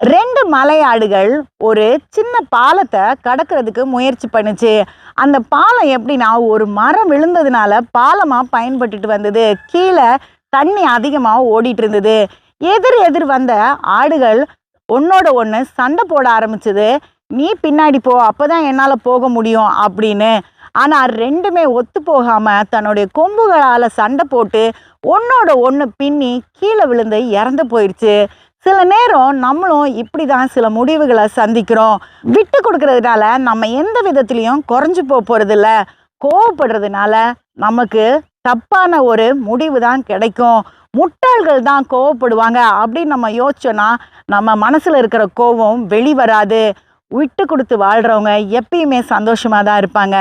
ரெண்டு மலையாடுகள் ஒரு சின்ன பாலத்தை கடக்கிறதுக்கு முயற்சி பண்ணுச்சு. அந்த பாலம் எப்படின்னா ஒரு மரம் விழுந்ததுனால பாலமாக பயன்பட்டுட்டு வந்தது. கீழே தண்ணி அதிகமாக ஓடிட்டு இருந்தது. எதிர் எதிர் வந்த ஆடுகள் ஒன்னோட ஒன்று சண்டை போட ஆரம்பிச்சது. நீ பின்னாடி போ அப்போதான் என்னால் போக முடியும் அப்படின்னு. ஆனால் ரெண்டுமே ஒத்து போகாமல் தன்னுடைய கொம்புகளால் சண்டை போட்டு ஒன்னோட ஒன்று பின்னி கீழே விழுந்து இறந்து போயிடுச்சு சில நேரம் நம்மளும் இப்படி தான் சில முடிவுகளை சந்திக்கிறோம். விட்டு கொடுக்கறதுனால நம்ம எந்த விதத்துலேயும் குறைஞ்சு போக போகிறதில்ல கோவப்படுறதுனால நமக்கு தப்பான ஒரு முடிவு தான் கிடைக்கும். முட்டாள்கள் தான் கோவப்படுவாங்க அப்படின்னு நம்ம யோசிச்சோன்னா நம்ம மனசில் இருக்கிற கோவம் வெளிவராது. விட்டு கொடுத்து வாழ்கிறவங்க எப்பயுமே சந்தோஷமாக தான் இருப்பாங்க.